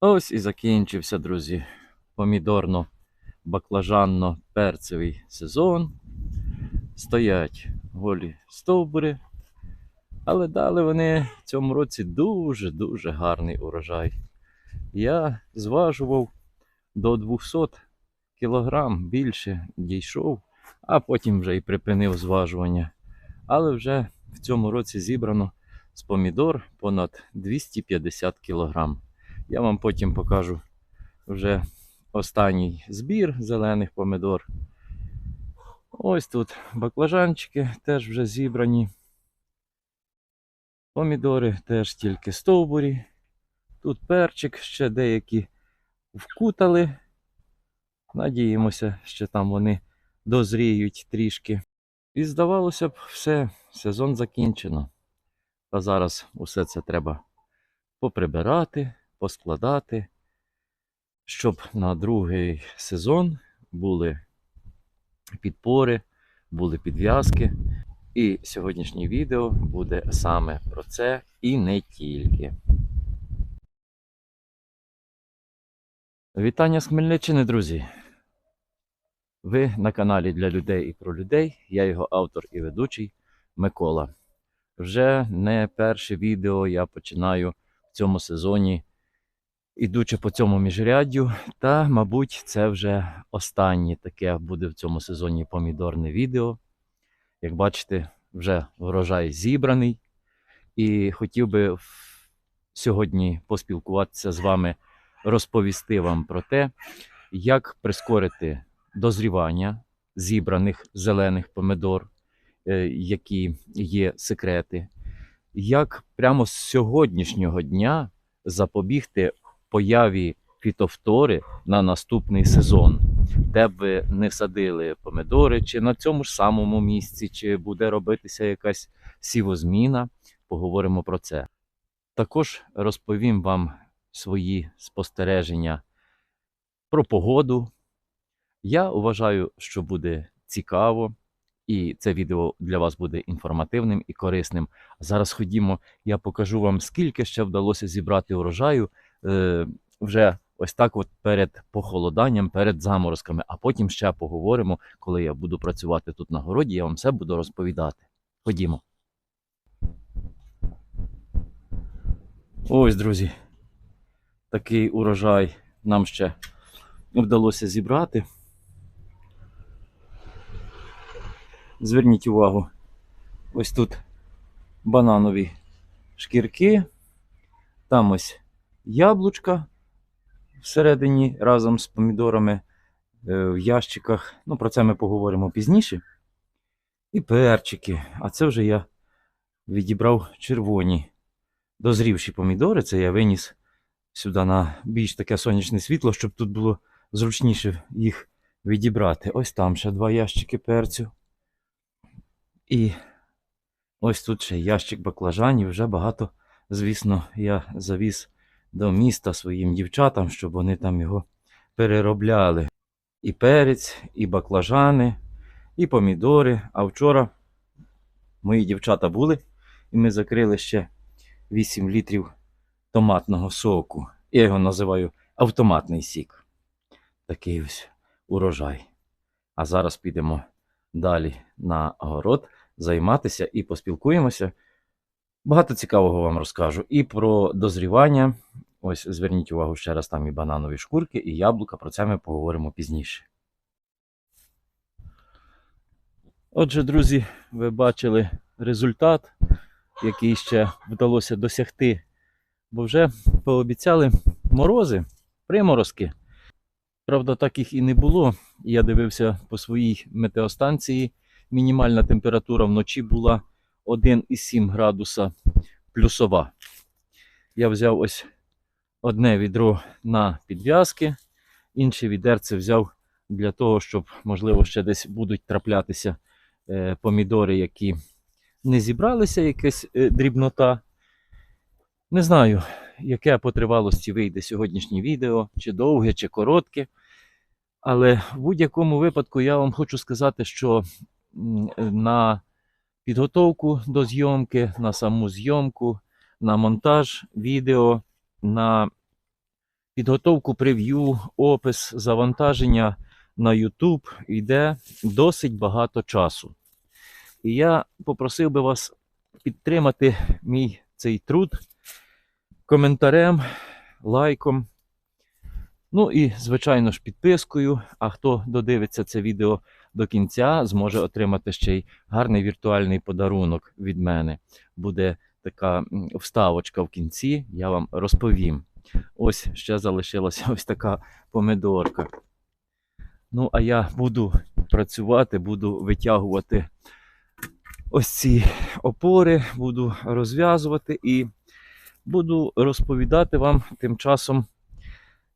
Ось і закінчився, друзі, помідорно-баклажанно-перцевий сезон. Стоять голі стовбури, але дали вони в цьому році дуже-дуже гарний урожай. Я зважував до 200 кілограм більше дійшов, а потім вже і припинив зважування. Але вже в цьому році зібрано з помідор понад 250 кілограм. Я вам потім покажу вже останній збір зелених помидор. Ось тут баклажанчики теж вже зібрані. Помідори теж тільки стовбурі. Тут перчик, ще деякі вкутали. Надіємося, що там вони дозріють трішки. І здавалося б, все, сезон закінчено. А зараз усе це треба поприбирати, поскладати, щоб на другий сезон були підпори, були підв'язки. І сьогоднішнє відео буде саме про це і не тільки. Вітання з Хмельниччини, друзі! Ви на каналі для людей і про людей. Я його автор і ведучий Микола. Вже не перше відео я починаю в цьому сезоні, ідучи по цьому міжряддю. Та, мабуть, це вже останнє таке буде в цьому сезоні помідорне відео. Як бачите, вже врожай зібраний. І хотів би сьогодні поспілкуватися з вами, розповісти вам про те, як прискорити дозрівання зібраних зелених помидор, е, які є секрети, як прямо з сьогоднішнього дня запобігти появі фітофтори на наступний сезон, де б ви не садили помидори, чи на цьому ж самому місці, чи буде робитися якась сівозміна. Поговоримо про це. Також розповім вам свої спостереження про погоду. Я вважаю, що буде цікаво, і це відео для вас буде інформативним і корисним. Зараз ходімо, я покажу вам, скільки ще вдалося зібрати урожаю вже ось так, от перед похолоданням, перед заморозками. А потім ще поговоримо, коли я буду працювати тут на городі, я вам все буду розповідати. Ходімо. Ось, друзі, такий урожай нам ще вдалося зібрати. Зверніть увагу, ось тут бананові шкірки, там ось яблучка всередині разом з помідорами е, в ящиках. Ну, про це ми поговоримо пізніше. І перчики. А це вже я відібрав червоні дозрівші помідори. Це я виніс сюди на більш таке сонячне світло, щоб тут було зручніше їх відібрати. Ось там ще два ящики перцю. І ось тут ще ящик баклажанів. Вже багато, звісно, я завіз до міста своїм дівчатам, щоб вони там його переробляли. І перець, і баклажани, і помідори. А вчора мої дівчата були, і ми закрили ще 8 літрів томатного соку. Я його називаю автоматний сік. Такий ось урожай. А зараз підемо далі на город займатися і поспілкуємося. Багато цікавого вам розкажу. І про дозрівання. Ось зверніть увагу ще раз, там і бананові шкурки, і яблука. Про це ми поговоримо пізніше. Отже, друзі, ви бачили результат, який ще вдалося досягти. Бо вже пообіцяли морози, приморозки. Правда, так їх і не було. Я дивився по своїй метеостанції. Мінімальна температура вночі була 1,7 градуса плюсова. Я взяв ось одне відро на підв'язки, інше відерце взяв для того, щоб, можливо, ще десь будуть траплятися е, помідори, які не зібралися, якась е, дрібнота. Не знаю, яке по тривалості вийде сьогоднішнє відео, чи довге, чи коротке. Але в будь-якому випадку я вам хочу сказати, що на підготовку до зйомки, на саму зйомку, на монтаж відео, на підготовку прев'ю, опис, завантаження на YouTube йде досить багато часу. І я попросив би вас підтримати мій цей труд коментарем, лайком. Ну і, звичайно ж, підпискою. А хто додивиться це відео до кінця, зможе отримати ще й гарний віртуальний подарунок від мене. Буде така вставочка в кінці, я вам розповім. Ось ще залишилася ось така помидорка. Ну, а я буду працювати, буду витягувати ось ці опори, буду розв'язувати і буду розповідати вам тим часом.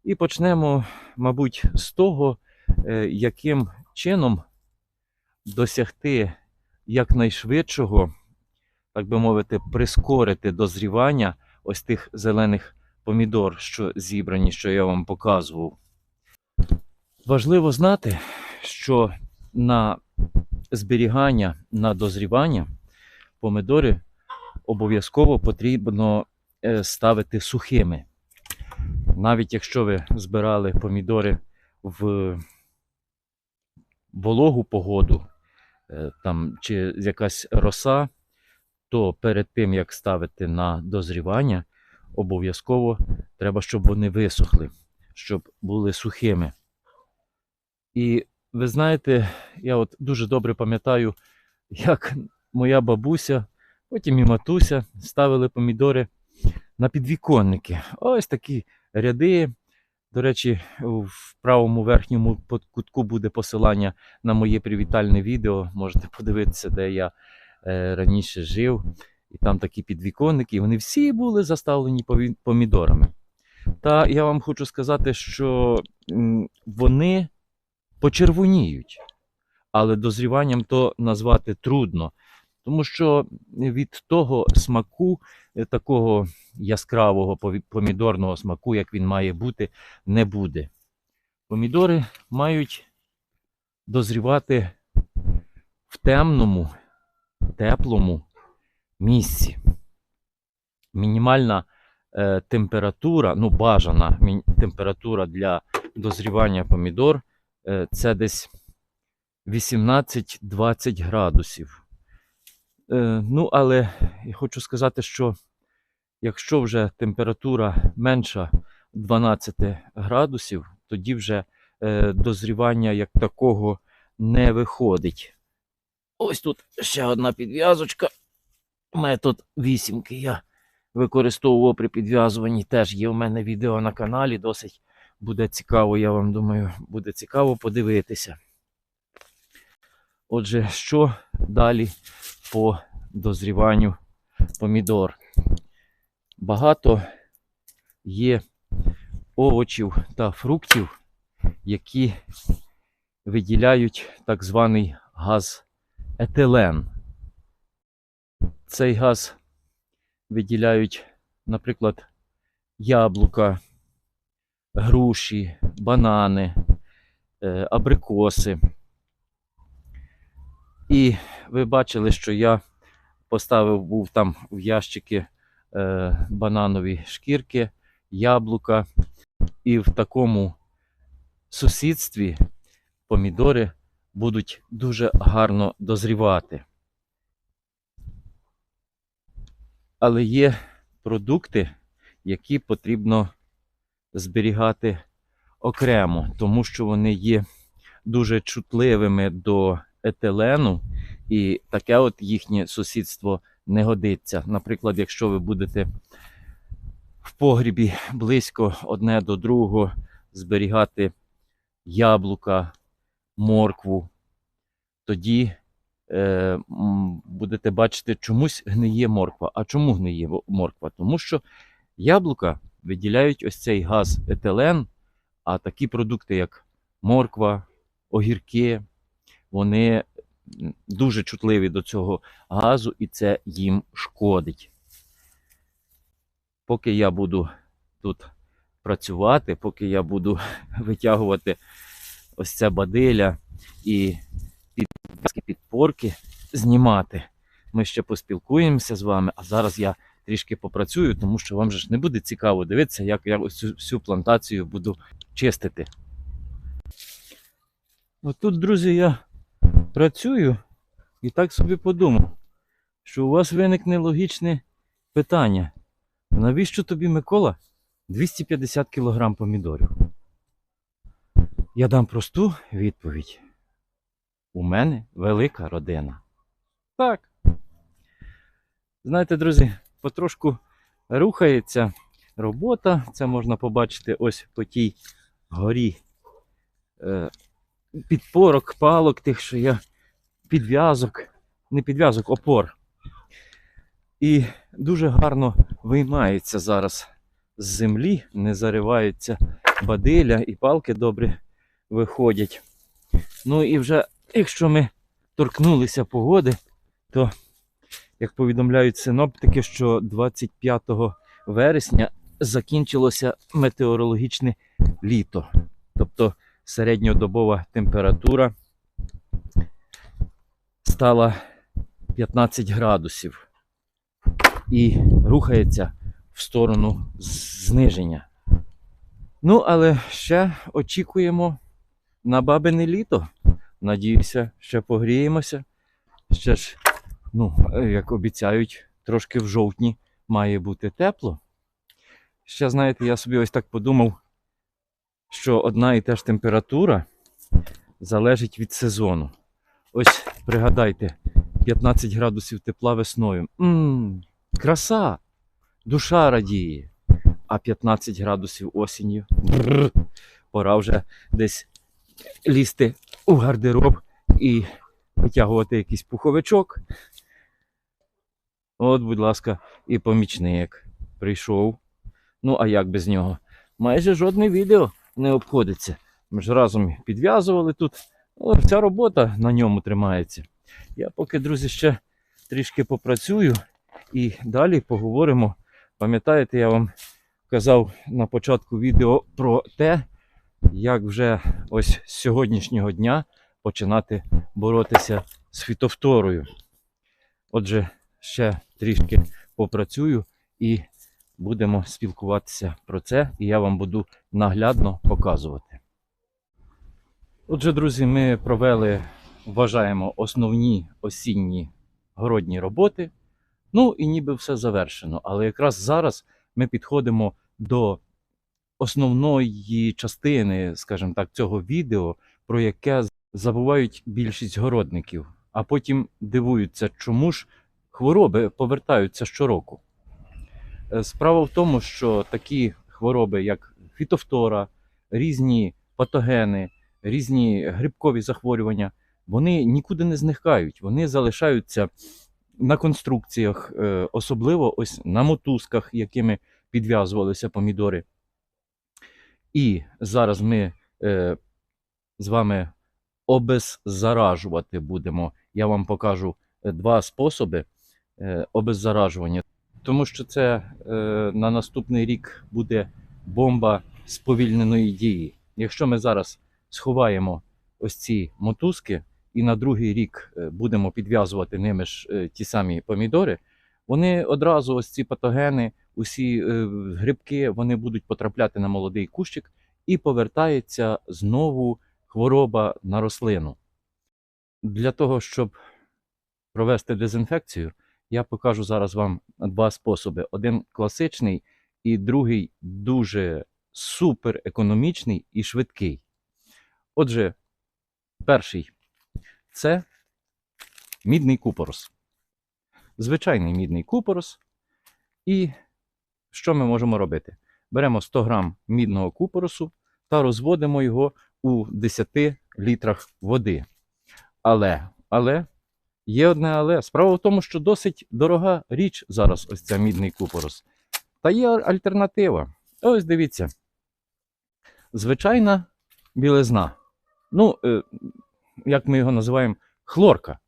І почнемо, мабуть, з того, е, яким чином досягти якнайшвидшого, так би мовити, прискорити дозрівання ось тих зелених помідор, що зібрані, що я вам показував. Важливо знати, що на зберігання, на дозрівання помидори обов'язково потрібно е, ставити сухими. Навіть якщо ви збирали помідори в вологу погоду, е, там, чи якась роса, то перед тим, як ставити на дозрівання, обов'язково треба, щоб вони висохли, щоб були сухими. І ви знаєте, я от дуже добре пам'ятаю, як моя бабуся, потім і матуся ставили помідори на підвіконники. Ось такі ряди. До речі, в правому верхньому кутку буде посилання на моє привітальне відео. Можете подивитися, де я раніше жив. І там такі підвіконники, вони всі були заставлені помідорами. Та я вам хочу сказати, що вони почервоніють, але дозріванням то назвати трудно. Тому що від того смаку, е, такого яскравого помідорного смаку, як він має бути, не буде. Помідори мають дозрівати в темному, теплому місці. Мінімальна е, температура, ну бажана температура для дозрівання помідор е, це десь 18-20 градусів. Е, ну, але я хочу сказати, що якщо вже температура менша 12 градусів, тоді вже е, дозрівання як такого не виходить. Ось тут ще одна підв'язочка. Метод вісімки я використовував при підв'язуванні. Теж є у мене відео на каналі. Досить буде цікаво, я вам думаю, буде цікаво подивитися. Отже, що далі по дозріванню помідор? Багато є овочів та фруктів, які виділяють так званий газ етилен. Цей газ виділяють, наприклад, яблука, груші, банани, е, абрикоси. І ви бачили, що я поставив був там в ящики е, бананові шкірки, яблука, і в такому сусідстві помідори будуть дуже гарно дозрівати. Але є продукти, які потрібно зберігати окремо, тому що вони є дуже чутливими до етилену, і таке от їхнє сусідство не годиться. Наприклад, якщо ви будете в погрібі близько одне до другого зберігати яблука, моркву, тоді е, будете бачити, чомусь гниє морква. А чому гниє морква? Тому що яблука виділяють ось цей газ етилен, а такі продукти, як морква, огірки, вони дуже чутливі до цього газу, і це їм шкодить. Поки я буду тут працювати, поки я буду витягувати ось це бадиля і підв'язки, підпорки знімати, ми ще поспілкуємося з вами, а зараз я трішки попрацюю, тому що вам же ж не буде цікаво дивитися, як я ось цю всю плантацію буду чистити. От тут, друзі, я працюю і так собі подумав, що у вас виникне логічне питання. Навіщо тобі, Микола, 250 кг помідорів? Я дам просту відповідь. У мене велика родина. Так. Знаєте, друзі, потрошку рухається робота. Це можна побачити ось по тій горі е, підпорок, палок, тих, що я підв'язок, не підв'язок, опор. І дуже гарно виймається зараз з землі, не зариваються бадиля і палки добре виходять. Ну і вже, якщо ми торкнулися погоди, то, як повідомляють синоптики, що 25 вересня закінчилося метеорологічне літо. Тобто середньодобова температура стала 15 градусів і рухається в сторону зниження. Ну, але ще очікуємо на бабине літо. Надіюся, ще погріємося. Ще ж, ну, як обіцяють, трошки в жовтні має бути тепло. Ще, знаєте, я собі ось так подумав, що одна і та ж температура залежить від сезону. Ось пригадайте, 15 градусів тепла весною. Мм, краса! Душа радіє. А 15 градусів осінню. Бррр, пора вже десь лізти у гардероб і витягувати якийсь пуховичок. От, будь ласка, і помічник прийшов. Ну, а як без нього? Майже жодне відео не обходиться. Ми ж разом підв'язували тут. Але вся робота на ньому тримається. Я поки, друзі, ще трішки попрацюю і далі поговоримо. Пам'ятаєте, я вам казав на початку відео про те, як вже ось з сьогоднішнього дня починати боротися з фітовторою. Отже, ще трішки попрацюю і будемо спілкуватися про це, і я вам буду наглядно показувати. Отже, друзі, ми провели, вважаємо, основні осінні городні роботи. Ну і ніби все завершено. Але якраз зараз ми підходимо до основної частини, скажімо так, цього відео, про яке забувають більшість городників, а потім дивуються, чому ж хвороби повертаються щороку. Е, Справа в тому, що такі хвороби, як фітофтора, різні патогени, різні грибкові захворювання, вони нікуди не зникають, вони залишаються на конструкціях, е, особливо ось на мотузках, якими підв'язувалися помідори. І зараз ми е, з вами обеззаражувати будемо. Я вам покажу е, два способи е, обеззаражування, тому що це е, на наступний рік буде бомба сповільненої дії. Якщо ми зараз сховаємо ось ці мотузки і на другий рік е, будемо підв'язувати ними ж е, ті самі помідори, вони одразу ось ці патогени, усі е, грибки, вони будуть потрапляти на молодий кущик і повертається знову хвороба на рослину. Для того, щоб провести дезінфекцію, я покажу зараз вам два способи: один класичний і другий дуже супер економічний і швидкий. Отже, перший це мідний купорос. Звичайний мідний купорос. І що ми можемо робити? Беремо 100 грам мідного купоросу та розводимо його у 10 літрах води. Але, але, є одне але. Справа в тому, що досить дорога річ зараз ось ця мідний купорос. Та є альтернатива. Ось дивіться. Звичайна білизна. Ну, е, як ми його називаємо, хлорка.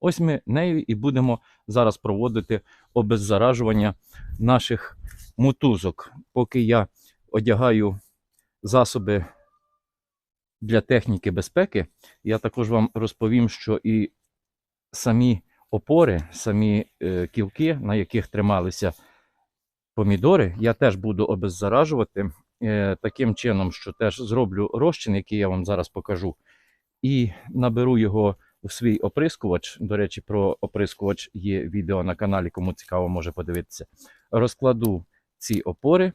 Ось ми нею і будемо зараз проводити обеззаражування наших мотузок. Поки я одягаю засоби для техніки безпеки, я також вам розповім, що і самі опори, самі е, кілки, на яких трималися помідори я теж буду обеззаражувати е, таким чином, що теж зроблю розчин, який я вам зараз покажу, і наберу його у свій оприскувач. До речі, про оприскувач є відео на каналі, кому цікаво, може подивитися. Розкладу ці опори.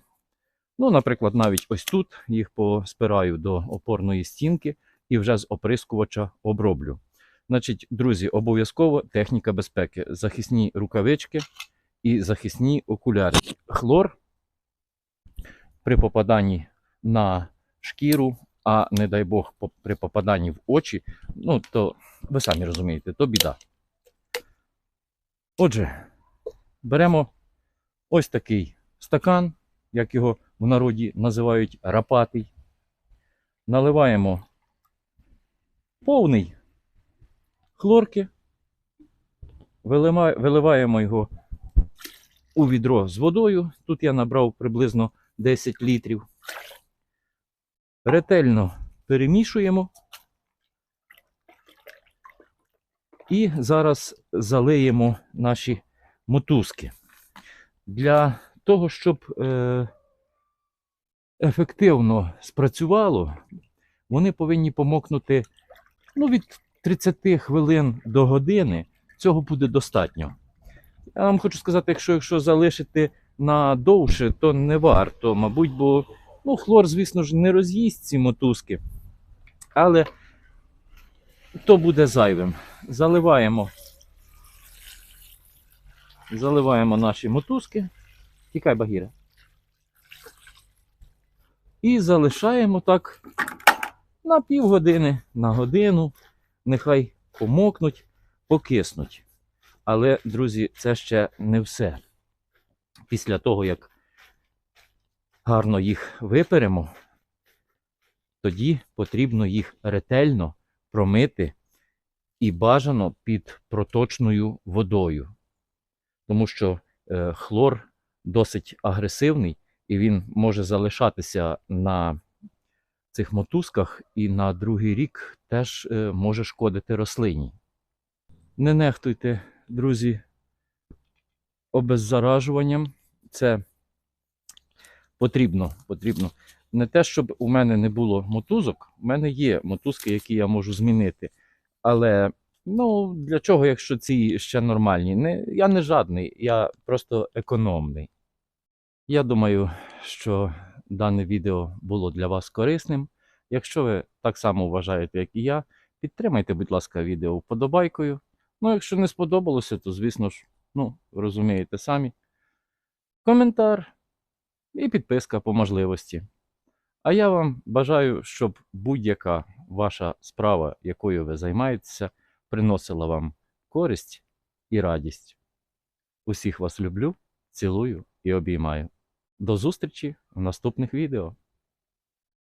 Ну, наприклад, навіть ось тут їх поспираю до опорної стінки і вже з оприскувача оброблю. Значить, друзі, обов'язково техніка безпеки, захисні рукавички і захисні окуляри. Хлор при попаданні на шкіру, а не дай Бог, при попаданні в очі, ну то ви самі розумієте, то біда. Отже, беремо ось такий стакан, як його в народі називають рапатий. Наливаємо повний хлорки, виливаємо його у відро з водою. Тут я набрав приблизно 10 літрів. Ретельно перемішуємо. І зараз залиємо наші мотузки. Для того, щоб е, ефективно спрацювало, вони повинні помокнути ну, від 30 хвилин до години. Цього буде достатньо. Я вам хочу сказати, якщо, якщо залишити на довше, то не варто, мабуть, бо ну, хлор, звісно ж, не роз'їсть ці мотузки. Але то буде зайвим. Заливаємо. Заливаємо наші мотузки. Тікай, Багіра. І залишаємо так на півгодини, на годину. Нехай помокнуть, покиснуть. Але, друзі, це ще не все. Після того, як гарно їх виперемо, тоді потрібно їх ретельно промити і бажано під проточною водою. Тому що е, хлор досить агресивний і він може залишатися на цих мотузках і на другий рік теж е, може шкодити рослині. Не нехтуйте, друзі, обеззаражуванням. Це потрібно, потрібно. Не те, щоб у мене не було мотузок, у мене є мотузки, які я можу змінити. Але ну, для чого, якщо ці ще нормальні? Не, я не жадний, я просто економний. Я думаю, що дане відео було для вас корисним. Якщо ви так само вважаєте, як і я, підтримайте, будь ласка, відео вподобайкою. Ну, якщо не сподобалося, то, звісно ж, ну, розумієте самі. Коментар і підписка по можливості. А я вам бажаю, щоб будь-яка ваша справа, якою ви займаєтеся, приносила вам користь і радість. Усіх вас люблю, цілую і обіймаю. До зустрічі в наступних відео.